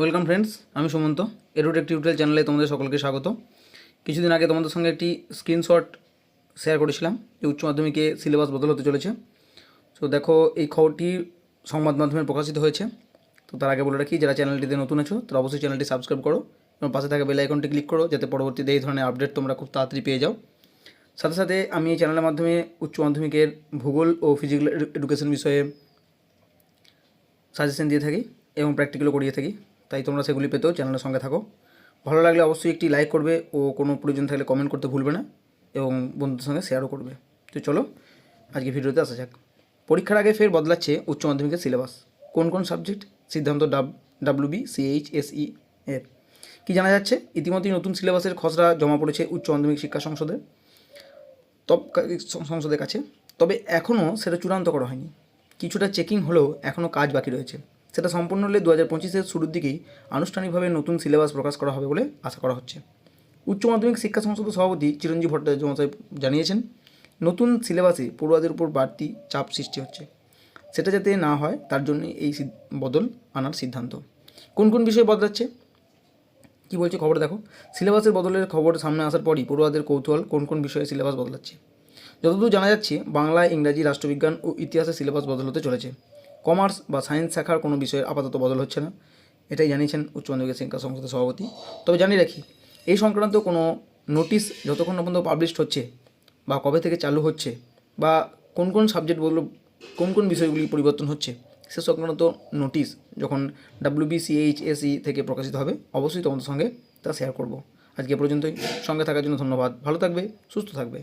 Welcome friends, আমি Sumanta এরোটেক tutorial চ্যানেলে তোমাদের সকলকে স্বাগত। কিছুদিন আগে তোমাদের সঙ্গে একটি স্ক্রিনশট শেয়ার করেছিলাম, যে উচ্চ মাধ্যমিকে সিলেবাস বদল হতে চলেছে। তো দেখো, এই খবরটি সংবাদ মাধ্যমে প্রকাশিত হয়েছে। তো তার আগে বলে রাখি, যারা চ্যানেলটিতে নতুন আছো, তারা অবশ্যই চ্যানেলটি সাবস্ক্রাইব করো এবং পাশে থাকা বেল আইকনটি ক্লিক করো, যাতে পরবর্তীতে এই ধরনের আপডেট তোমরা খুব তাড়াতাড়ি পেয়ে যাও। সাথে সাথে আমি এই চ্যানেলের মাধ্যমে উচ্চ মাধ্যমিকের ভূগোল ও ফিজিক্যাল এডুকেশন বিষয়ে সাজেশন দিয়ে থাকি এবং প্র্যাকটিক্যালও করিয়ে থাকি। তাই তোমরা সেগুলি পেতেও চ্যানেলের সঙ্গে থাকো। ভালো লাগলে অবশ্যই একটি লাইক করবে ও কোনো প্রয়োজন থাকলে কমেন্ট করতে ভুলবে না এবং বন্ধুদের সঙ্গে শেয়ারও করবে। তো চলো আজকে ভিডিওতে আসা যাক। পরীক্ষার আগে ফের বদলাচ্ছে উচ্চ মাধ্যমিকের সিলেবাস কোন কোন সাবজেক্ট সিদ্ধান্ত ডাব ডাব্লিউবি সিএইচ এসই এর। কী জানা যাচ্ছে? ইতিমধ্যেই নতুন সিলেবাসের খসড়া জমা পড়েছে উচ্চ মাধ্যমিক শিক্ষা সংসদে। তব সংসদের কাছে। তবে এখনও সেটা চূড়ান্ত করা হয়নি। কিছুটা চেকিং হলেও এখনও কাজ বাকি রয়েছে। সেটা সম্পূর্ণ হলে দু হাজার পঁচিশের শুরুর দিকেই আনুষ্ঠানিকভাবে নতুন সিলেবাস প্রকাশ করা হবে বলে আশা করা হচ্ছে। উচ্চ মাধ্যমিক শিক্ষা সংসদের সভাপতি চিরঞ্জীব ভট্টাচার্য মহাশয় জানিয়েছেন, নতুন সিলেবাসে পড়ুয়াদের উপর বাড়তি চাপ সৃষ্টি হচ্ছে। সেটা যাতে না হয়, তার জন্য এই বদল আনার সিদ্ধান্ত। কোন কোন বিষয়ে বদলাচ্ছে? কি বলছে খবর দেখো। সিলেবাসের বদলের খবর সামনে আসার পরই পড়ুয়াদের কৌতূহল কোন কোন বিষয়ে সিলেবাস বদলাচ্ছে। যতদূর জানা যাচ্ছে, বাংলা, ইংরাজি, রাষ্ট্রবিজ্ঞান ও ইতিহাসের সিলেবাস বদল হতে চলেছে। কমার্স বা সায়েন্স শাখার কোনো বিষয়ের আপাতত বদল হচ্ছে না। এটাই জানিয়েছেন উচ্চ মাধ্যমিক শিক্ষা সংসদের সভাপতি। তবে জানিয়ে রাখি, এই সংক্রান্ত কোনো নোটিশ যতক্ষণ পর্যন্ত পাবলিশড হচ্ছে বা কবে থেকে চালু হচ্ছে বা কোন কোন সাবজেক্ট বদল কোন কোন বিষয়গুলি পরিবর্তন হচ্ছে, সে সংক্রান্ত নোটিশ যখন ডাব্লিউবিসিএইচএসই থেকে প্রকাশিত হবে, অবশ্যই তোমাদের সঙ্গে তা শেয়ার করব। আজকে পর্যন্তই। সঙ্গে থাকার জন্য ধন্যবাদ। ভালো থাকবে, সুস্থ থাকবে।